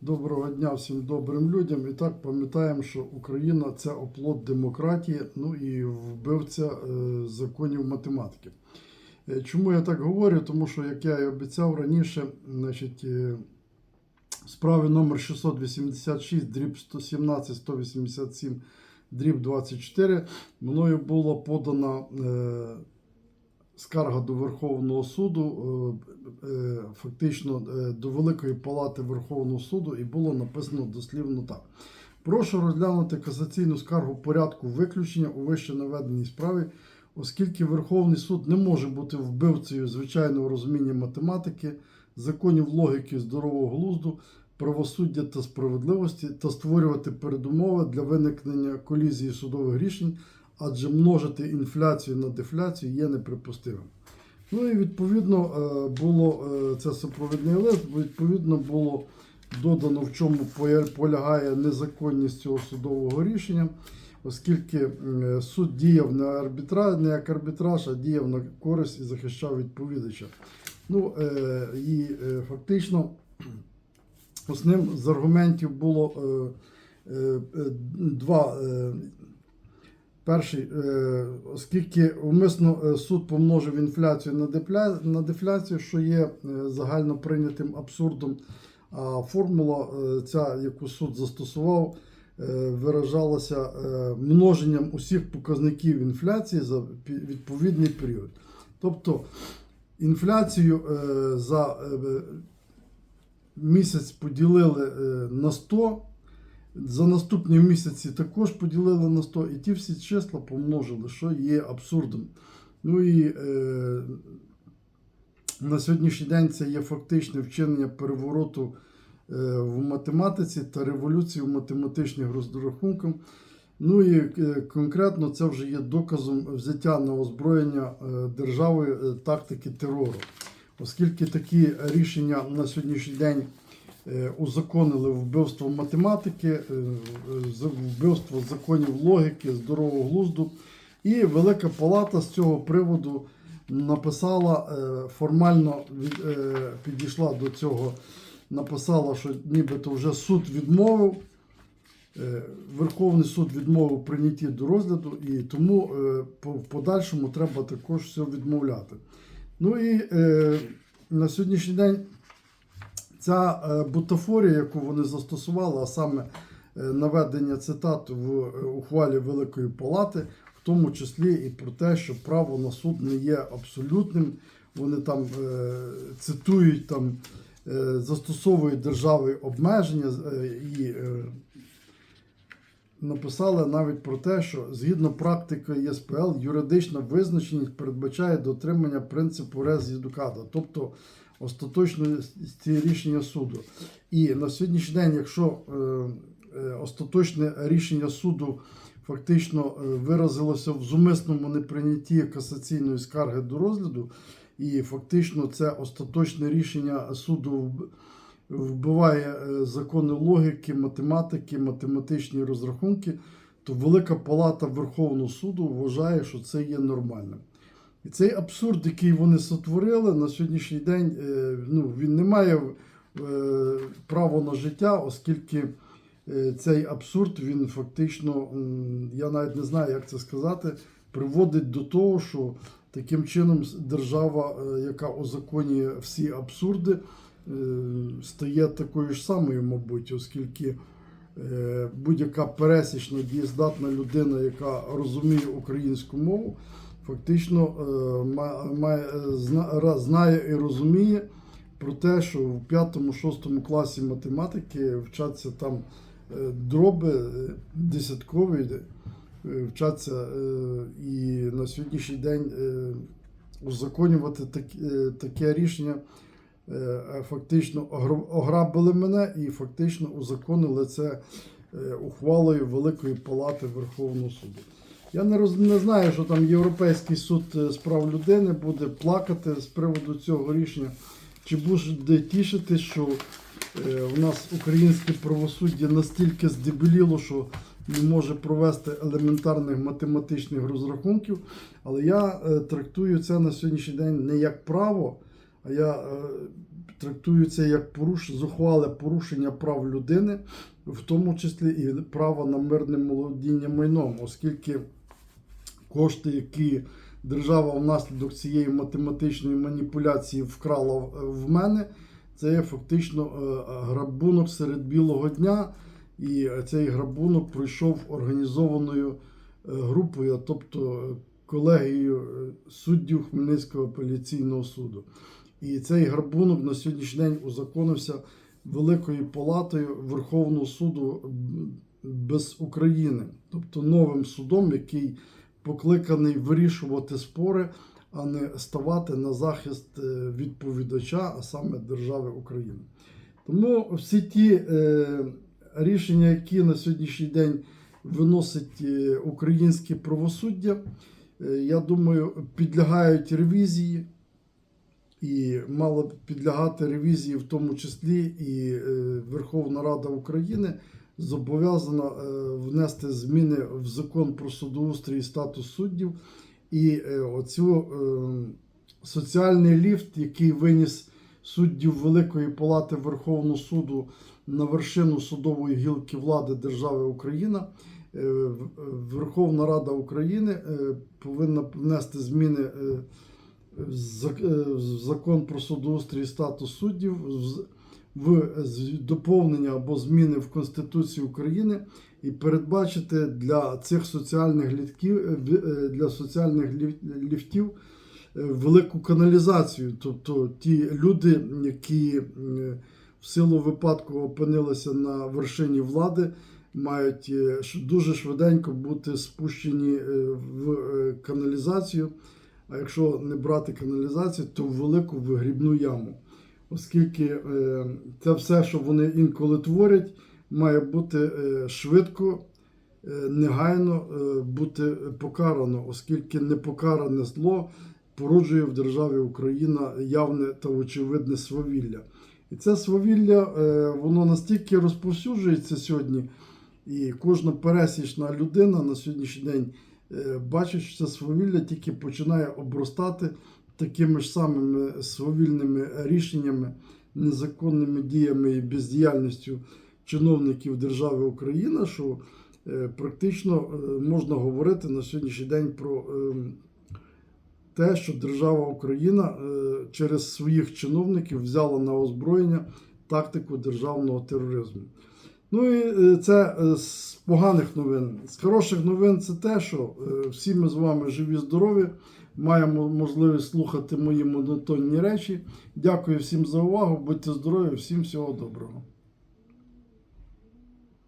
Доброго дня всім добрим людям. І так пам'ятаємо, що Україна це оплот демократії, ну і вбивця е, законів математики. Е, Чому я так говорю? Тому що, як я і обіцяв раніше, значить, е, справи номер 686, дріб 117, 187, дріб 24, мною було подано. Скарга до Верховного суду, е, е, фактично е, до Великої Палати Верховного суду, і було написано дослівно так. Прошу розглянути касаційну скаргу порядку виключення у вище наведеній справі, оскільки Верховний суд не може бути вбивцею звичайного розуміння математики, законів логіки здорового глузду, правосуддя та справедливості та створювати передумови для виникнення колізії судових рішень адже множити інфляцію на дефляцію є неприпустимим. Ну і відповідно е, було е, це супровідний лист, відповідно було додано, в чому полягає незаконність цього судового рішення, оскільки суд діяв не, арбітра, не як арбітраж, а діяв на користь і захищав відповідача. Ну е, і фактично основним з аргументів було два. Перший, е, оскільки умисно е, суд помножив інфляцію на, дефляцію, що є е, загально прийнятим абсурдом, а формула, ця, яку суд застосував, виражалася множенням усіх показників інфляції за відповідний період. Тобто інфляцію за місяць поділили на 100, за наступні місяці також поділили на 100, і ті всі числа помножили, що є абсурдом. Ну і е, на сьогоднішній день це є фактичне вчинення перевороту е, в математиці та революції в математичних розрахунках. Ну і е, конкретно це вже є доказом взяття на озброєння е, держави е, тактики терору. Оскільки такі рішення на сьогоднішній день узаконили вбивство математики, е, вбивство законів логіки, здорового глузду. І Велика Палата з цього приводу написала е, формально е, підійшла до цього, написала, що нібито вже суд відмовив. Е, Верховний суд відмовив прийнятті до розгляду, і тому е, в подальшому треба також все відмовляти. Ну і е, на сьогоднішній день ця е, бутафорія, яку вони застосували, а саме е, наведення цитат в е, ухвалі Великої Палати, в тому числі і про те, що право на суд не є абсолютним. Вони там цитують там. Застосовують держави обмеження і написали навіть про те, що згідно практики ЄСПЛ, юридична визначеність передбачає дотримання принципу res judicata, тобто остаточності рішення суду. І на сьогоднішній день, якщо е, е, остаточне рішення суду фактично е, виразилося в зумисному неприйнятті касаційної скарги до розгляду, і фактично це остаточне рішення суду вбиває закони логіки, математики, математичні розрахунки, то Велика Палата Верховного суду вважає, що це є нормальним. І цей абсурд, який вони сотворили на сьогоднішній день, е, ну, він не має е, права на життя, оскільки е, цей абсурд, він фактично, я навіть не знаю, як це сказати, приводить до того, що таким чином держава, яка узаконює всі абсурди, стає такою ж самою, мабуть, оскільки будь-яка пересічна дієздатна людина, яка розуміє українську мову, фактично е, має, е, знає і розуміє про те, що в 5-6 класі математики вчаться там е, дроби десяткові, вчаться і на сьогоднішній день узаконювати таке рішення. Фактично ограбили мене і фактично узаконили це ухвалою Великої Палати Верховного суду. Я не, роз, не знаю, що там Європейський суд е, з прав людини буде плакати з приводу цього рішення, чи буде тішити, що е, у нас українське правосуддя настільки здебеліло, що не може провести елементарних математичних розрахунків. Але я е, трактую це на сьогоднішній день не як право, а я е, трактуються як поруш... зухвале порушення прав людини, в тому числі і право на мирне володіння майном, оскільки кошти, які держава внаслідок цієї математичної маніпуляції вкрала в- мене, це є фактично е, грабунок серед білого дня. І цей грабунок пройшов організованою е, групою, тобто колегією е, суддів Хмельницького апеляційного суду. І цей грабунок на сьогоднішній день узаконився Великою Палатою Верховного суду без України, тобто новим судом, який покликаний вирішувати спори, а не ставати на захист е, відповідача, а саме держави України. Тому всі ті е, рішення, які на сьогоднішній день виносить е, українське правосуддя, я думаю, підлягають ревізії і мало б підлягати ревізії, в тому числі і Верховна Рада України зобов'язана е, внести зміни в закон про судоустрій і статус суддів. І е, оцю е, соціальний ліфт, який виніс суддів Великої Палати Верховного суду на вершину судової гілки влади держави Україна. Верховна Рада України повинна внести зміни в зак- в закон про судоустрій і статус суддів в доповнення або зміни в Конституцію України і передбачити для цих соціальних ліфтів е, е, для соціальних ліфтів е, велику каналізацію. Тобто ті люди, які в силу випадку опинилися на вершині влади, мають дуже швиденько бути спущені в каналізацію. А якщо не брати каналізацію, то в велику вигрібну яму. Оскільки е, це все, що вони інколи творять, має бути е, швидко, е, негайно бути покарано, оскільки непокаране зло породжує в державі Україна явне та очевидне свавілля. І це свавілля воно настільки розповсюджується сьогодні, і кожна пересічна людина на сьогоднішній день бачить, що це свавілля тільки починає обростати такими ж самими свавільними рішеннями, незаконними діями і бездіяльністю чиновників держави Україна, що е, практично е, можна говорити на сьогоднішній день про ем, те, що держава Україна е, через своїх чиновників взяла на озброєння тактику державного тероризму. Ну і це з поганих новин. З хороших новин це те, що всі ми з вами живі, здорові, маємо можливість слухати мої монотонні речі. Дякую всім за увагу, будьте здорові, всім всього доброго.